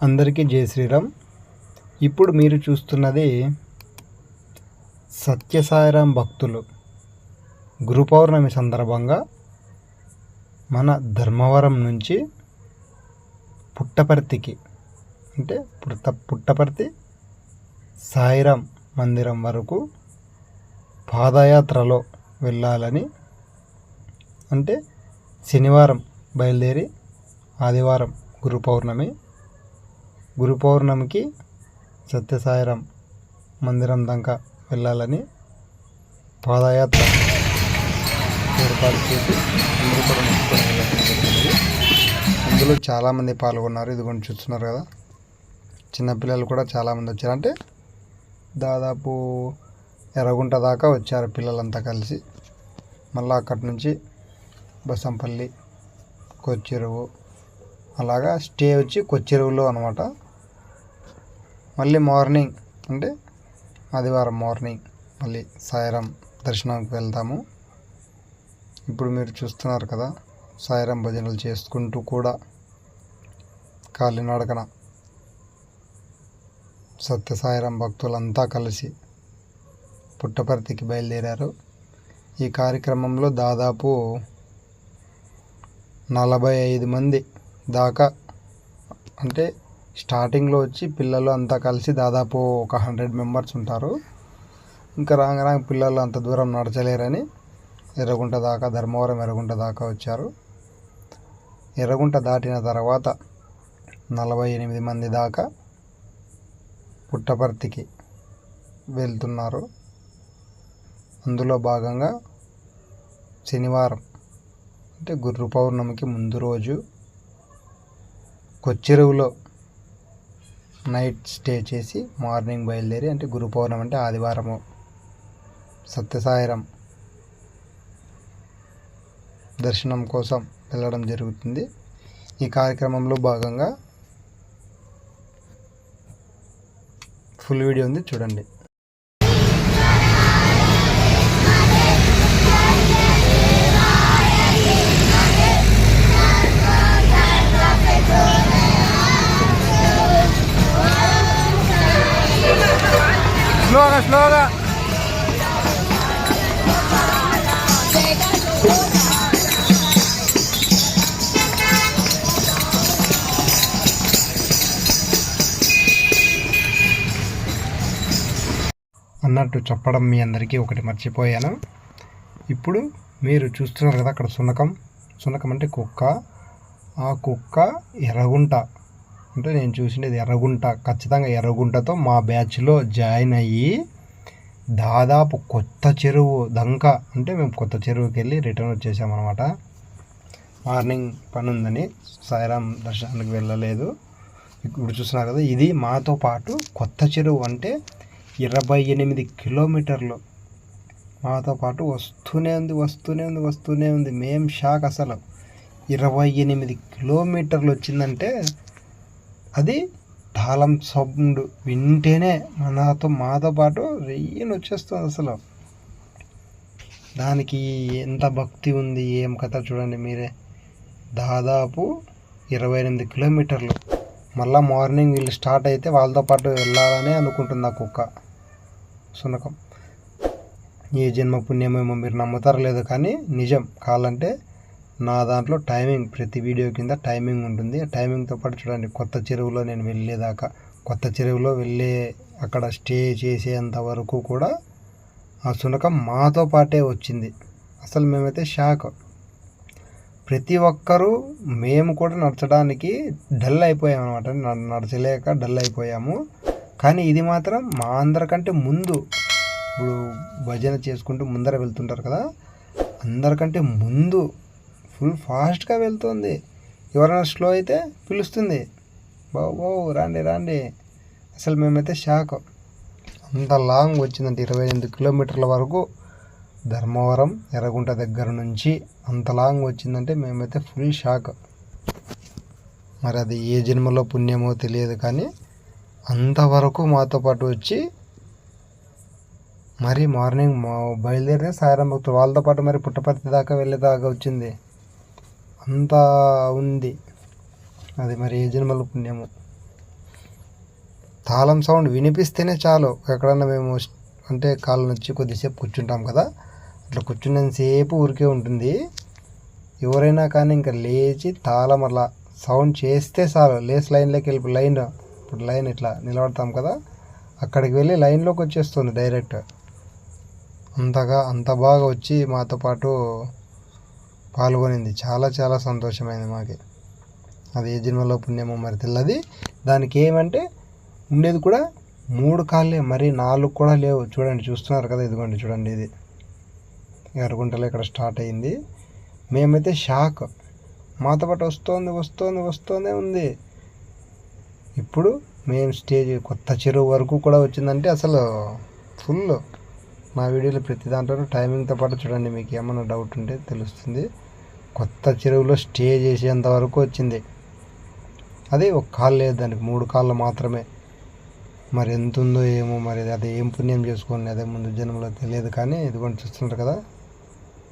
అందరికీ జై శ్రీరామ్. ఇప్పుడు మీరు చూస్తున్నది సత్యసాయిరాం భక్తులు గురు పౌర్ణమి సందర్భంగా మన ధర్మవరం నుంచి పుట్టపర్తికి అంటే పుట్ట పుట్టపర్తి సాయిరాం మందిరం వరకు పాదయాత్రలో వెళ్ళాలని అంటే శనివారం బయలుదేరి ఆదివారం గురు పౌర్ణమి గురు పౌర్ణమికి సత్యసాయిరం మందిరం దాకా వెళ్ళాలని పాదయాత్ర ఏర్పాటు చేసి అందరూ కూడా మొక్కుకొని వెళ్ళడం జరిగింది. అందులో చాలామంది పాల్గొన్నారు. ఇది చూస్తున్నారు కదా. చిన్నపిల్లలు కూడా చాలామంది వచ్చారు. అంటే దాదాపు ఎర్రగుంట దాకా వచ్చారు పిల్లలంతా కలిసి. మళ్ళీ అక్కడి నుంచి బసంపల్లి కొచ్చెరువు అలాగా స్టే వచ్చి కొచ్చెరువులో అనమాట మళ్ళీ మార్నింగ్ అంటే ఆదివారం మార్నింగ్ మళ్ళీ సాయిరాం దర్శనానికి వెళ్తాము ఇప్పుడు మీరు చూస్తున్నారు కదా సాయిరాం భజనలు చేసుకుంటూ కూడా కాలినడకన సత్య సాయిరాం భక్తులంతా కలిసి పుట్టపర్తికి బయలుదేరారు. ఈ కార్యక్రమంలో దాదాపు నలభై ఐదు మంది దాకా అంటే స్టార్టింగ్లో వచ్చి పిల్లలు అంతా కలిసి దాదాపు ఒక హండ్రెడ్ మెంబర్స్ ఉంటారు. ఇంకా రాంగ రాంగ పిల్లలు అంత దూరం నడచలేరని ఎర్రగుంట దాకా ధర్మవరం ఎర్రగుంట దాకా వచ్చారు. ఎర్రగుంట దాటిన తర్వాత నలభై ఎనిమిది మంది దాకా పుట్టపర్తికి వెళ్తున్నారు. అందులో భాగంగా శనివారం అంటే గుర్రు పౌర్ణమికి ముందు రోజు కొచ్చెరువులో నైట్ స్టే చేసి మార్నింగ్ బయలుదేరి అంటే గురు పౌర్ణమి అంటే ఆదివారము సత్యసాయిరం దర్శనం కోసం వెళ్ళడం జరుగుతుంది. ఈ కార్యక్రమంలో భాగంగా ఫుల్ వీడియో ఉంది చూడండి. అన్నట్టు చెప్పడం మీ అందరికీ ఒకటి మర్చిపోయాను. ఇప్పుడు మీరు చూస్తున్నారు కదా అక్కడ సునకం. సునకం అంటే కుక్క. ఆ కుక్క ఎర్రగుంట. అంటే నేను చూసినది ఎర్రగుంట. ఖచ్చితంగా ఎర్రగుంటతో మా బ్యాచ్లో జాయిన్ అయ్యి దాదాపు కొత్త చెరువు దంక అంటే మేము కొత్త చెరువుకి వెళ్ళి రిటర్న్ వచ్చేసామన్నమాట. మార్నింగ్ పని ఉందని సాయిరామ్ దర్శనానికి వెళ్ళలేదు. ఇప్పుడు చూస్తున్నారు కదా ఇది మాతో పాటు కొత్త చెరువు అంటే ఇరవై ఎనిమిది కిలోమీటర్లు మాతో పాటు వస్తూనే ఉంది వస్తూనే ఉంది వస్తూనే ఉంది. మేం షాక్ అసలు. ఇరవై ఎనిమిది కిలోమీటర్లు వచ్చిందంటే అది తాళం సౌండ్ వింటేనే మనతో మాతో పాటు రెయ్యను వచ్చేస్తుంది అసలు. దానికి ఎంత భక్తి ఉంది ఏం కథ చూడండి మీరే. దాదాపు ఇరవై ఎనిమిది కిలోమీటర్లు. మళ్ళీ మార్నింగ్ వీళ్ళు స్టార్ట్ అయితే వాళ్ళతో పాటు వెళ్ళాలని అనుకుంటుంది ఆ కుక్క. సునకం. ఏ జన్మ పుణ్యమేమో మీరు నమ్ముతారో లేదో కానీ నిజం కావాలంటే నా దాంట్లో టైమింగ్ ప్రతి వీడియో కింద టైమింగ్ ఉంటుంది. ఆ టైమింగ్తో పాటు చూడండి కొత్త చెరువులో నేను వెళ్ళేదాకా. కొత్త చెరువులో వెళ్ళే అక్కడ స్టే చేసేంత వరకు కూడా ఆ శునకం మాతో పాటే వచ్చింది. అసలు మేమైతే షాక్. ప్రతి ఒక్కరూ మేము కూడా నడచడానికి డల్ అయిపోయాం అనమాట నడచలేక డల్ అయిపోయాము. కానీ ఇది మాత్రం మా అందరికంటే ముందు. ఇప్పుడు భజన చేసుకుంటూ ముందర వెళ్తుంటారు కదా అందరికంటే ముందు ఫుల్ ఫాస్ట్గా వెళ్తుంది. ఎవరైనా స్లో అయితే పిలుస్తుంది. బావు బావు రాండి రాండి. అసలు మేమైతే షాక్ అంత లాంగ్ వచ్చిందంటే ఇరవై ఎనిమిది కిలోమీటర్ల వరకు ధర్మవరం ఎర్రగుంట దగ్గర నుంచి అంత లాంగ్ వచ్చిందంటే మేమైతే ఫుల్ షాక్ మరి అది ఏ జన్మలో పుణ్యమో తెలియదు కానీ అంతవరకు మాతో పాటు వచ్చి మరి మార్నింగ్ మా బయలుదేరిన సాయిరాం భక్తులు వాళ్ళతో పాటు మరి పుట్టపర్తి దాకా వెళ్ళేదాకా వచ్చింది. అంతా ఉంది. అది మరి ఏ జన్మల పుణ్యము. తాళం సౌండ్ వినిపిస్తేనే చాలు. ఎక్కడన్నా మేము అంటే కాళ్ళు నొచ్చి కొద్దిసేపు కూర్చుంటాం కదా. అట్లా కూర్చున్నంతసేపు ఊరికే ఉంటుంది. ఎవరైనా కానీ ఇంకా లేచి తాళం అలా సౌండ్ చేస్తే చాలు. లేచి లైన్లోకి వెళ్ళి లైన్ ఇప్పుడు లైన్ ఇట్లా నిలబడతాం కదా అక్కడికి వెళ్ళి లైన్లోకి వచ్చేస్తుంది డైరెక్ట్. అంతగా అంత బాగా వచ్చి మాతో పాటు పాల్గొనింది. చాలా చాలా సంతోషమైంది మాకి. అది ఏ జన్మలో పుణ్యమో మరి తెల్లది. దానికి ఏమంటే ఉండేది కూడా మూడు కాళ్ళే మరి నాలుగు కూడా లేవు. చూడండి చూస్తున్నారు కదా ఇదిగోండి చూడండి ఇది. ఎర్రగుంటలో ఇక్కడ స్టార్ట్ అయింది. మేమైతే షాక్. మాతో పాటు వస్తోంది వస్తోంది వస్తూనే ఉంది. ఇప్పుడు మేము స్టేజ్ కొత్త చెరువు వరకు కూడా వచ్చిందంటే అసలు ఫుల్ మా వీడియోలో ప్రతి దాంట్లో టైమింగ్తో పాటు చూడండి మీకు ఏమైనా డౌట్ ఉంటే తెలుస్తుంది. కొత్త చెరువులో స్టే చేసేంత వరకు వచ్చింది. అదే ఒక కాళ్ళు లేదు దానికి మూడు కాళ్ళు మాత్రమే. మరి ఎంత ఉందో ఏమో మరి అది ఏం పుణ్యం చేసుకోండి అదే ముందు జన్మలో తెలియదు కానీ ఇదిగోండి చూస్తున్నారు కదా.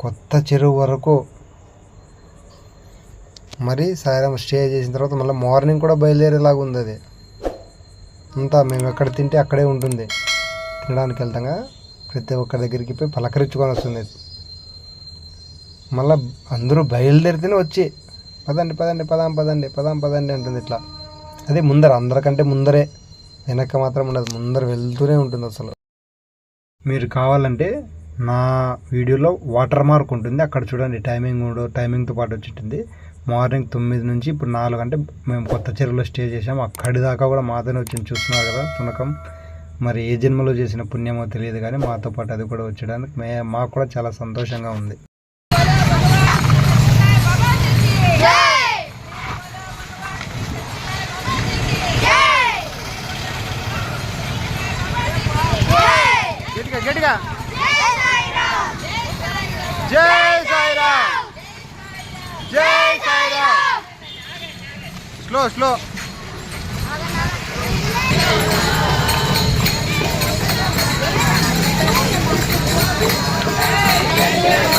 కొత్త చెరువు వరకు మరి సాయంత్రం స్టే చేసిన తర్వాత మళ్ళీ మార్నింగ్ కూడా బయలుదేరేలాగా ఉంది అది. అంతా మేము ఎక్కడ తింటే అక్కడే ఉంటుంది. తినడానికి వెళ్తాగా ప్రతి ఒక్కరి దగ్గరికి పోయి పలకరించుకొని వస్తుంది. మళ్ళీ అందరూ బయలుదేరితేనే వచ్చి పదండి పదండి పదాం పదండి పదాం పదండి అంటుంది ఇట్లా. అదే ముందర అందరికంటే ముందరే వెనక మాత్రం ఉండదు ముందర వెళ్తూనే ఉంటుంది అసలు. మీరు కావాలంటే నా వీడియోలో వాటర్ మార్క్ ఉంటుంది. అక్కడ చూడండి టైమింగ్ కూడా టైమింగ్తో పాటు వచ్చింటుంది. మార్నింగ్ తొమ్మిది నుంచి ఇప్పుడు నాలుగు అంటే మేము కొత్త చెరువులో స్టే చేసాం అక్కడి దాకా కూడా మాతోనే వచ్చింది. చూస్తున్నారు కదా తునకం మరి ఏ జన్మలో చేసిన పుణ్యమో తెలియదు కానీ మాతో పాటు అది కూడా వచ్చడానికి మే మాకు కూడా చాలా సంతోషంగా ఉంది. Slow slow Yeah.